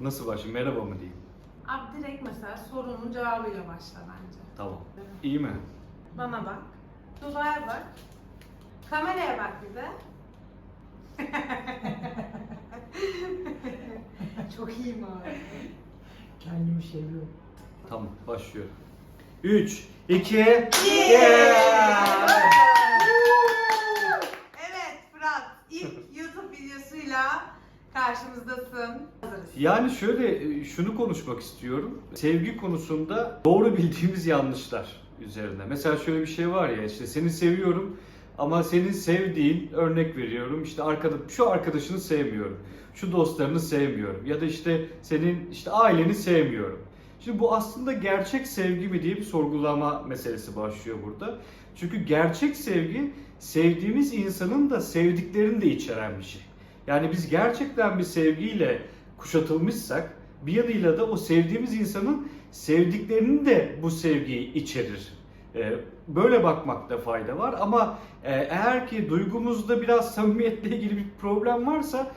Nasıl başlayayım? Merhaba mı diyeyim? Abi direkt mesela sorunun cevabıyla başla bence. Tamam. İyi mi? Bana bak. Duvara bak. Kameraya bak bir de. Çok iyiyim abi. Kendimi seviyorum. Tamam. Başlıyorum. 3, 2, Evet Fırat ilk YouTube videosuyla karşımızdasın. Yani şöyle e, şunu konuşmak istiyorum. Sevgi konusunda doğru bildiğimiz yanlışlar üzerine. Mesela şöyle bir şey var ya işte seni seviyorum ama senin sevdiğin örnek veriyorum işte arkada şu arkadaşını sevmiyorum. Şu dostlarını sevmiyorum ya da işte senin işte aileni sevmiyorum. Şimdi bu aslında gerçek sevgi mi diye bir sorgulama meselesi başlıyor burada. Çünkü gerçek sevgi sevdiğimiz insanın da sevdiklerini de içeren bir şey. Yani biz gerçekten bir sevgiyle kuşatılmışsak bir yanıyla da o sevdiğimiz insanın sevdiklerinin de bu sevgiyi içerir. Ee, Böyle bakmakta fayda var ama e, eğer ki duygumuzda biraz samimiyetle ilgili bir problem varsa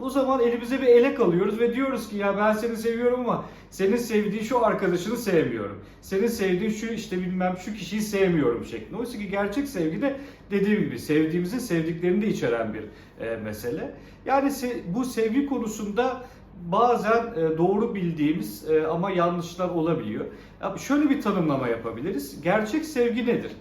bu zaman elimize bir elek alıyoruz ve diyoruz ki ya ben seni seviyorum ama senin sevdiğin şu arkadaşını sevmiyorum. Senin sevdiğin şu işte bilmem şu kişiyi sevmiyorum şeklinde. Oysa ki gerçek sevgi de dediğim gibi sevdiğimizin sevdiklerini de içeren bir e, mesele. Yani se- bu sevgi konusunda bazen e, doğru bildiğimiz e, ama yanlışlar olabiliyor. Şöyle bir tanımlama yapabiliriz. Gerçek sevgi nedir?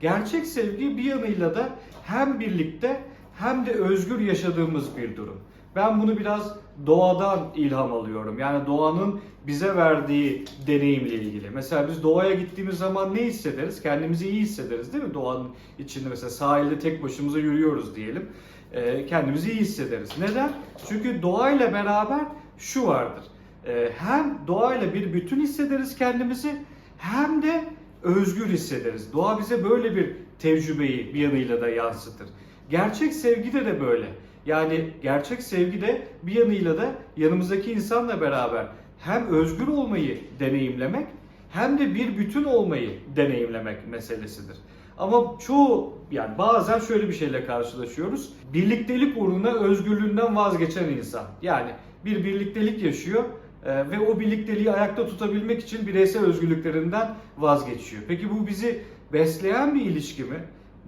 Gerçek sevgi bir yanıyla da hem birlikte hem de özgür yaşadığımız bir durum. Ben bunu biraz doğadan ilham alıyorum. Yani doğanın bize verdiği deneyimle ilgili. Mesela biz doğaya gittiğimiz zaman ne hissederiz? Kendimizi iyi hissederiz değil mi? Doğanın içinde mesela sahilde tek başımıza yürüyoruz diyelim. Ee, kendimizi iyi hissederiz. Neden? Çünkü doğayla beraber şu vardır. Ee, hem doğayla bir bütün hissederiz kendimizi hem de özgür hissederiz. Doğa bize böyle bir tecrübeyi bir yanıyla da yansıtır. Gerçek sevgide de böyle. Yani gerçek sevgi de bir yanıyla da yanımızdaki insanla beraber hem özgür olmayı deneyimlemek hem de bir bütün olmayı deneyimlemek meselesidir. Ama çoğu yani bazen şöyle bir şeyle karşılaşıyoruz. Birliktelik uğruna özgürlüğünden vazgeçen insan. Yani bir birliktelik yaşıyor e, ve o birlikteliği ayakta tutabilmek için bireysel özgürlüklerinden vazgeçiyor. Peki bu bizi besleyen bir ilişki mi?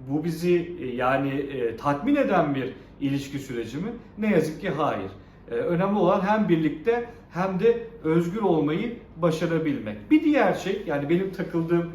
Bu bizi e, yani e, tatmin eden bir ilişki süreci mi? Ne yazık ki hayır. Önemli olan hem birlikte hem de özgür olmayı başarabilmek. Bir diğer şey yani benim takıldığım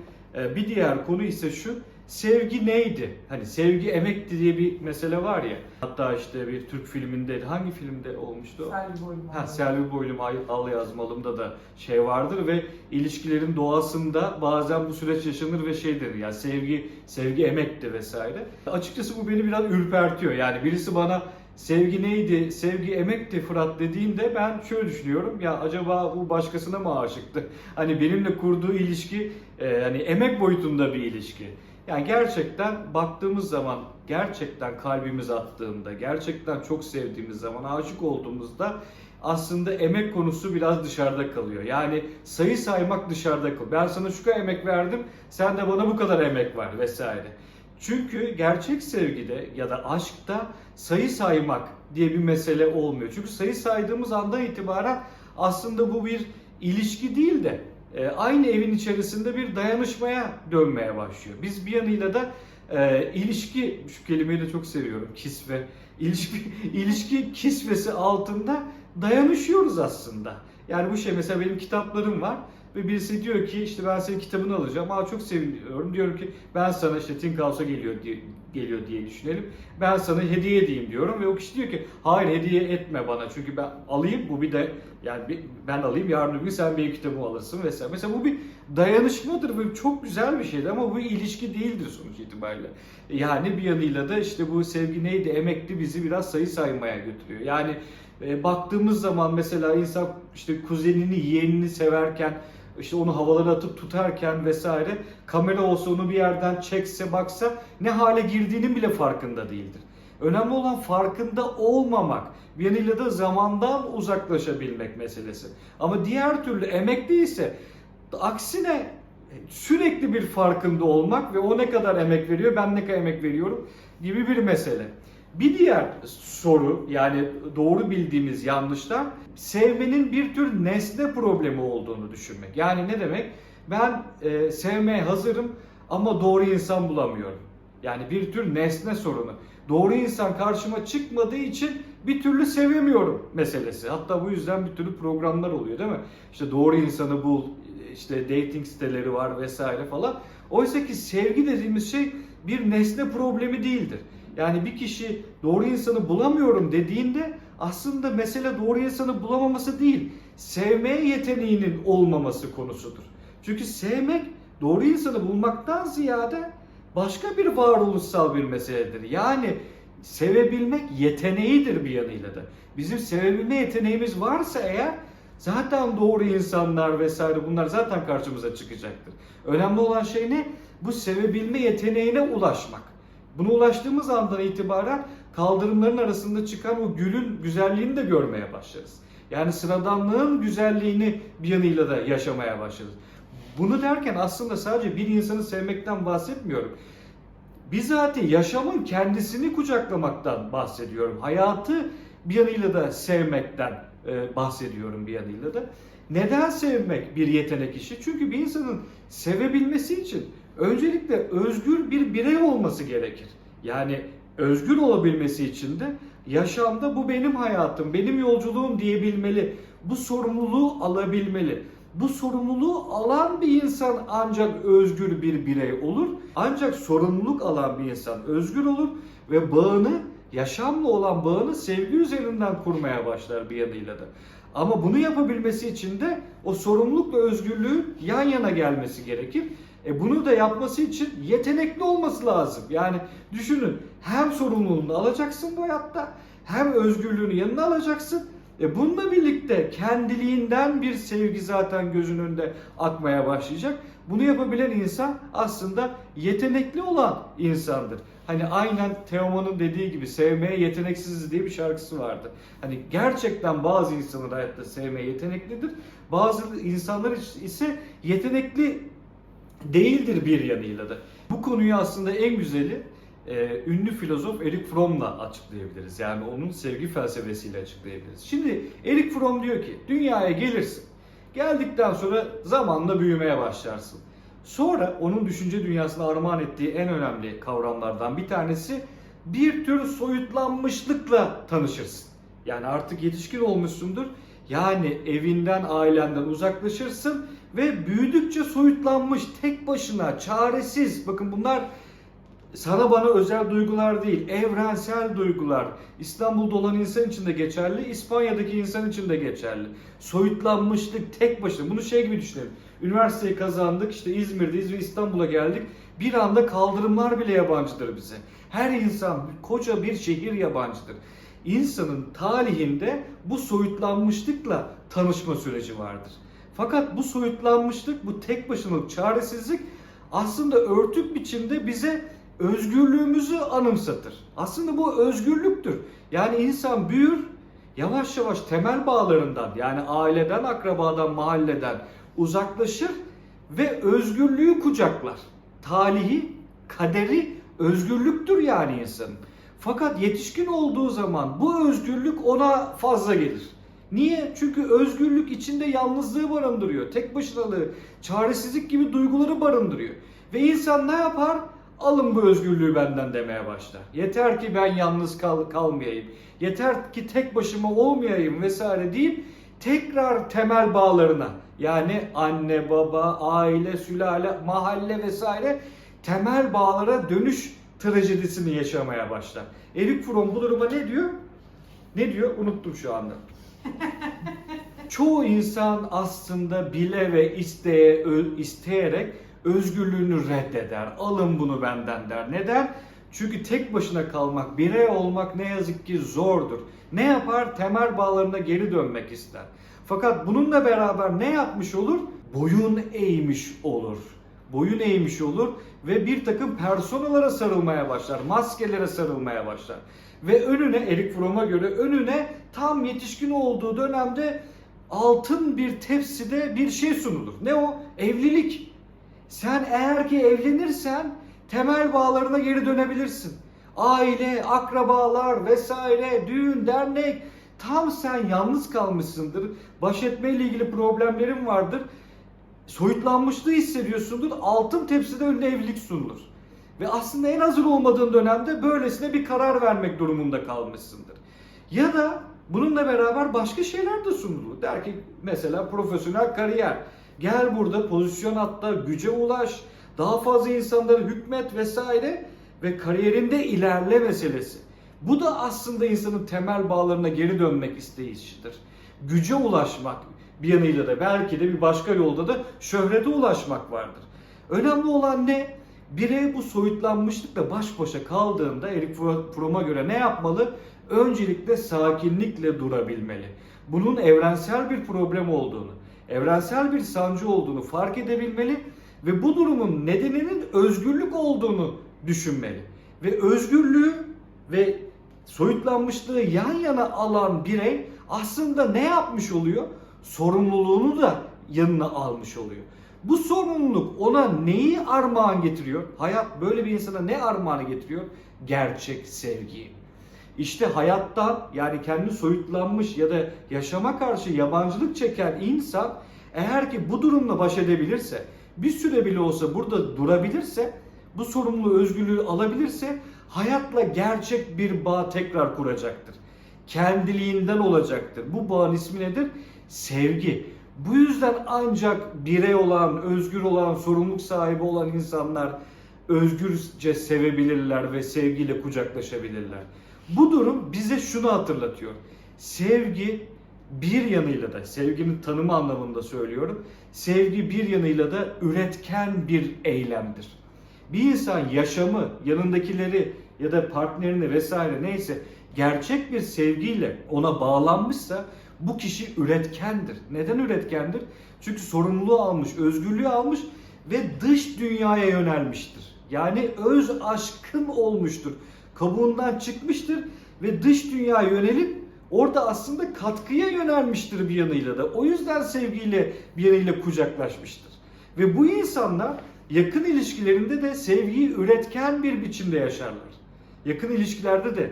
bir diğer konu ise şu. Sevgi neydi? Hani sevgi emekti diye bir mesele var ya. Hatta işte bir Türk filminde hangi filmde olmuştu? Selvi boyum. Ha, Selvi Boylum Al Yazmalım'da da şey vardır ve ilişkilerin doğasında bazen bu süreç yaşanır ve şeydir yani sevgi sevgi emekti vesaire. Açıkçası bu beni biraz ürpertiyor. Yani birisi bana sevgi neydi, sevgi emekti Fırat dediğinde ben şöyle düşünüyorum. Ya acaba bu başkasına mı aşıktı? Hani benimle kurduğu ilişki e, hani emek boyutunda bir ilişki. Yani gerçekten baktığımız zaman gerçekten kalbimiz attığında, gerçekten çok sevdiğimiz zaman, aşık olduğumuzda aslında emek konusu biraz dışarıda kalıyor. Yani sayı saymak dışarıda kalıyor. Ben sana şu kadar emek verdim, sen de bana bu kadar emek ver vesaire. Çünkü gerçek sevgide ya da aşkta sayı saymak diye bir mesele olmuyor. Çünkü sayı saydığımız andan itibaren aslında bu bir ilişki değil de e, aynı evin içerisinde bir dayanışmaya dönmeye başlıyor. Biz bir yanıyla da e, ilişki, şu kelimeyi de çok seviyorum, kisve. İlişki, ilişki kisvesi altında dayanışıyoruz aslında. Yani bu şey mesela benim kitaplarım var ve birisi diyor ki işte ben senin kitabını alacağım. Aa çok seviniyorum. Diyorum ki ben sana işte Think House'a geliyor diye, geliyor diye düşünelim. Ben sana hediye edeyim diyorum ve o kişi diyor ki hayır hediye etme bana çünkü ben alayım bu bir de yani bir- ben alayım yarın öbür gün sen benim kitabımı alırsın vesaire. Mesela bu bir dayanışmadır ve çok güzel bir şeydir ama bu ilişki değildir sonuç itibariyle. Yani bir yanıyla da işte bu sevgi neydi emekli bizi biraz sayı saymaya götürüyor. Yani e, baktığımız zaman mesela insan işte kuzenini, yeğenini severken işte onu havalara atıp tutarken vesaire kamera olsa onu bir yerden çekse baksa ne hale girdiğinin bile farkında değildir. Önemli olan farkında olmamak. Bir yanıyla da zamandan uzaklaşabilmek meselesi. Ama diğer türlü emekli ise aksine sürekli bir farkında olmak ve o ne kadar emek veriyor, ben ne kadar emek veriyorum gibi bir mesele. Bir diğer soru yani doğru bildiğimiz yanlışlar sevmenin bir tür nesne problemi olduğunu düşünmek. Yani ne demek? Ben e, sevmeye hazırım ama doğru insan bulamıyorum. Yani bir tür nesne sorunu. Doğru insan karşıma çıkmadığı için bir türlü sevemiyorum meselesi. Hatta bu yüzden bir türlü programlar oluyor değil mi? İşte doğru insanı bul, işte dating siteleri var vesaire falan. Oysa ki sevgi dediğimiz şey bir nesne problemi değildir. Yani bir kişi doğru insanı bulamıyorum dediğinde aslında mesele doğru insanı bulamaması değil, sevmeye yeteneğinin olmaması konusudur. Çünkü sevmek doğru insanı bulmaktan ziyade başka bir varoluşsal bir meseledir. Yani sevebilmek yeteneğidir bir yanıyla da. Bizim sevebilme yeteneğimiz varsa eğer zaten doğru insanlar vesaire bunlar zaten karşımıza çıkacaktır. Önemli olan şey ne? Bu sevebilme yeteneğine ulaşmak. Buna ulaştığımız andan itibaren kaldırımların arasında çıkan o gülün güzelliğini de görmeye başlarız. Yani sıradanlığın güzelliğini bir yanıyla da yaşamaya başlarız. Bunu derken aslında sadece bir insanı sevmekten bahsetmiyorum. Bizatihi yaşamın kendisini kucaklamaktan bahsediyorum. Hayatı bir yanıyla da sevmekten e, bahsediyorum bir yanıyla da. Neden sevmek bir yetenek işi? Çünkü bir insanın sevebilmesi için öncelikle özgür bir birey olması gerekir. Yani özgür olabilmesi için de yaşamda bu benim hayatım, benim yolculuğum diyebilmeli. Bu sorumluluğu alabilmeli. Bu sorumluluğu alan bir insan ancak özgür bir birey olur. Ancak sorumluluk alan bir insan özgür olur ve bağını, yaşamla olan bağını sevgi üzerinden kurmaya başlar bir yanıyla da. Ama bunu yapabilmesi için de o sorumlulukla özgürlüğün yan yana gelmesi gerekir. E bunu da yapması için yetenekli olması lazım. Yani düşünün hem sorumluluğunu alacaksın bu hayatta hem özgürlüğünü yanına alacaksın. E bununla birlikte kendiliğinden bir sevgi zaten gözünün önünde akmaya başlayacak. Bunu yapabilen insan aslında yetenekli olan insandır. Hani aynen Teoman'ın dediği gibi sevmeye yeteneksiziz diye bir şarkısı vardı. Hani gerçekten bazı insanlar hayatta sevmeye yeteneklidir. Bazı insanlar ise yetenekli değildir bir yanıyla da. Bu konuyu aslında en güzeli e, ünlü filozof Erik Fromm'la açıklayabiliriz. Yani onun sevgi felsefesiyle açıklayabiliriz. Şimdi Erik Fromm diyor ki dünyaya gelirsin. Geldikten sonra zamanla büyümeye başlarsın. Sonra onun düşünce dünyasına armağan ettiği en önemli kavramlardan bir tanesi bir tür soyutlanmışlıkla tanışırsın. Yani artık yetişkin olmuşsundur. Yani evinden, ailenden uzaklaşırsın ve büyüdükçe soyutlanmış, tek başına, çaresiz. Bakın bunlar sana bana özel duygular değil, evrensel duygular. İstanbul'da olan insan için de geçerli, İspanya'daki insan için de geçerli. Soyutlanmışlık tek başına. Bunu şey gibi düşünelim. Üniversiteyi kazandık, işte İzmir'deyiz ve İstanbul'a geldik. Bir anda kaldırımlar bile yabancıdır bize. Her insan, koca bir şehir yabancıdır. İnsanın talihinde bu soyutlanmışlıkla tanışma süreci vardır. Fakat bu soyutlanmışlık, bu tek başınalık, çaresizlik aslında örtük biçimde bize özgürlüğümüzü anımsatır. Aslında bu özgürlüktür. Yani insan büyür, yavaş yavaş temel bağlarından yani aileden, akrabadan, mahalleden uzaklaşır ve özgürlüğü kucaklar. Talihi, kaderi özgürlüktür yani insanın. Fakat yetişkin olduğu zaman bu özgürlük ona fazla gelir. Niye? Çünkü özgürlük içinde yalnızlığı barındırıyor. Tek başınalığı, çaresizlik gibi duyguları barındırıyor. Ve insan ne yapar? Alın bu özgürlüğü benden demeye başlar. Yeter ki ben yalnız kal kalmayayım. Yeter ki tek başıma olmayayım vesaire deyip tekrar temel bağlarına yani anne, baba, aile, sülale, mahalle vesaire temel bağlara dönüş trajedisini yaşamaya başlar. Erik Fromm bu duruma ne diyor? Ne diyor? Unuttum şu anda. Çoğu insan aslında bile ve isteye, isteyerek özgürlüğünü reddeder. Alın bunu benden der. Neden? Çünkü tek başına kalmak, birey olmak ne yazık ki zordur. Ne yapar? Temel bağlarına geri dönmek ister. Fakat bununla beraber ne yapmış olur? Boyun eğmiş olur. Boyun eğmiş olur ve bir takım personalara sarılmaya başlar, maskelere sarılmaya başlar. Ve önüne, Erik Fromm'a göre önüne tam yetişkin olduğu dönemde altın bir tepside bir şey sunulur. Ne o? Evlilik. Sen eğer ki evlenirsen temel bağlarına geri dönebilirsin. aile, akrabalar vesaire, düğün, dernek. Tam sen yalnız kalmışsındır. Baş etmeyle ilgili problemlerin vardır. Soyutlanmışlığı hissediyorsundur. Altın tepside önüne evlilik sunulur. Ve aslında en hazır olmadığın dönemde böylesine bir karar vermek durumunda kalmışsındır. Ya da bununla beraber başka şeyler de sunulur. Der ki mesela profesyonel kariyer. Gel burada pozisyon atla, güce ulaş, daha fazla insanlara hükmet vesaire ve kariyerinde ilerle meselesi. Bu da aslında insanın temel bağlarına geri dönmek isteyişidir. Güce ulaşmak bir yanıyla da belki de bir başka yolda da şöhrete ulaşmak vardır. Önemli olan ne? Birey bu soyutlanmışlıkla baş başa kaldığında Eric Fromm'a göre ne yapmalı? Öncelikle sakinlikle durabilmeli. Bunun evrensel bir problem olduğunu, evrensel bir sancı olduğunu fark edebilmeli ve bu durumun nedeninin özgürlük olduğunu düşünmeli. Ve özgürlüğü ve soyutlanmışlığı yan yana alan birey aslında ne yapmış oluyor? Sorumluluğunu da yanına almış oluyor. Bu sorumluluk ona neyi armağan getiriyor? Hayat böyle bir insana ne armağanı getiriyor? Gerçek sevgiyi. İşte hayattan yani kendi soyutlanmış ya da yaşama karşı yabancılık çeken insan eğer ki bu durumla baş edebilirse, bir süre bile olsa burada durabilirse, bu sorumluluğu, özgürlüğü alabilirse hayatla gerçek bir bağ tekrar kuracaktır. Kendiliğinden olacaktır. Bu bağın ismi nedir? Sevgi. Bu yüzden ancak birey olan, özgür olan, sorumluluk sahibi olan insanlar özgürce sevebilirler ve sevgiyle kucaklaşabilirler. Bu durum bize şunu hatırlatıyor. Sevgi bir yanıyla da, sevginin tanımı anlamında söylüyorum. Sevgi bir yanıyla da üretken bir eylemdir. Bir insan yaşamı, yanındakileri ya da partnerini vesaire neyse gerçek bir sevgiyle ona bağlanmışsa bu kişi üretkendir. Neden üretkendir? Çünkü sorumluluğu almış, özgürlüğü almış ve dış dünyaya yönelmiştir. Yani öz aşkın olmuştur. Kabuğundan çıkmıştır ve dış dünyaya yönelip orada aslında katkıya yönelmiştir bir yanıyla da. O yüzden sevgiyle bir yanıyla kucaklaşmıştır. Ve bu insanlar yakın ilişkilerinde de sevgiyi üretken bir biçimde yaşarlar. Yakın ilişkilerde de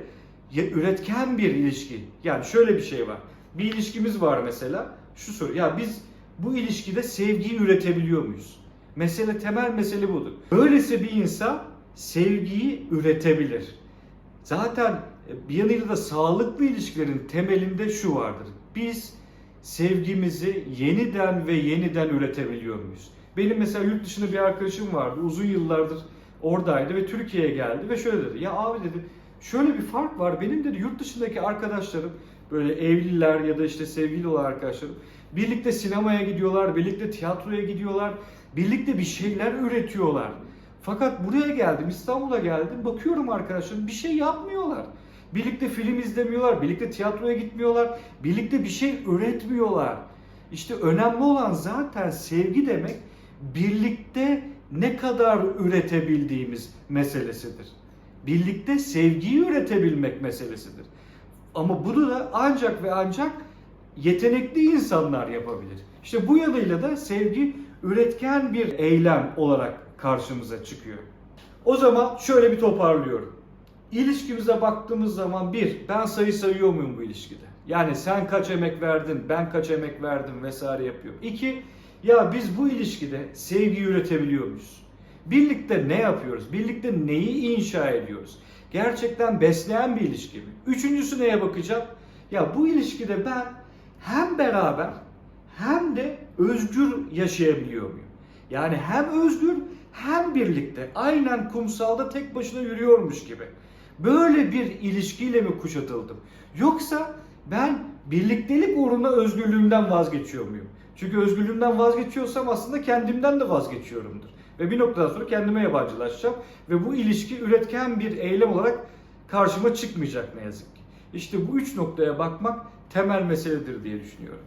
üretken bir ilişki. Yani şöyle bir şey var. Bir ilişkimiz var mesela. Şu soru. Ya biz bu ilişkide sevgiyi üretebiliyor muyuz? Mesele temel mesele budur. Böylese bir insan sevgiyi üretebilir. Zaten bir yanıyla da sağlıklı ilişkilerin temelinde şu vardır. Biz sevgimizi yeniden ve yeniden üretebiliyor muyuz? Benim mesela yurt dışında bir arkadaşım vardı. Uzun yıllardır oradaydı ve Türkiye'ye geldi ve şöyle dedi. Ya abi dedi şöyle bir fark var. Benim dedi yurt dışındaki arkadaşlarım böyle evliler ya da işte sevgili olan arkadaşlarım birlikte sinemaya gidiyorlar, birlikte tiyatroya gidiyorlar, birlikte bir şeyler üretiyorlar. Fakat buraya geldim, İstanbul'a geldim. Bakıyorum arkadaşlarım bir şey yapmıyorlar. Birlikte film izlemiyorlar, birlikte tiyatroya gitmiyorlar, birlikte bir şey üretmiyorlar. İşte önemli olan zaten sevgi demek birlikte ne kadar üretebildiğimiz meselesidir. Birlikte sevgiyi üretebilmek meselesidir. Ama bunu da ancak ve ancak yetenekli insanlar yapabilir. İşte bu yanıyla da sevgi üretken bir eylem olarak karşımıza çıkıyor. O zaman şöyle bir toparlıyorum. İlişkimize baktığımız zaman bir, ben sayı sayıyor muyum bu ilişkide? Yani sen kaç emek verdin, ben kaç emek verdim vesaire yapıyorum. İki, ya biz bu ilişkide sevgi üretebiliyor muyuz? Birlikte ne yapıyoruz? Birlikte neyi inşa ediyoruz? Gerçekten besleyen bir ilişki mi? Üçüncüsü neye bakacağım? Ya bu ilişkide ben hem beraber hem de özgür yaşayabiliyor muyum? Yani hem özgür hem birlikte aynen kumsalda tek başına yürüyormuş gibi. Böyle bir ilişkiyle mi kuşatıldım? Yoksa ben birliktelik uğruna özgürlüğümden vazgeçiyor muyum? Çünkü özgürlüğümden vazgeçiyorsam aslında kendimden de vazgeçiyorumdur. Ve bir noktadan sonra kendime yabancılaşacağım. Ve bu ilişki üretken bir eylem olarak karşıma çıkmayacak ne yazık ki. İşte bu üç noktaya bakmak temel meseledir diye düşünüyorum.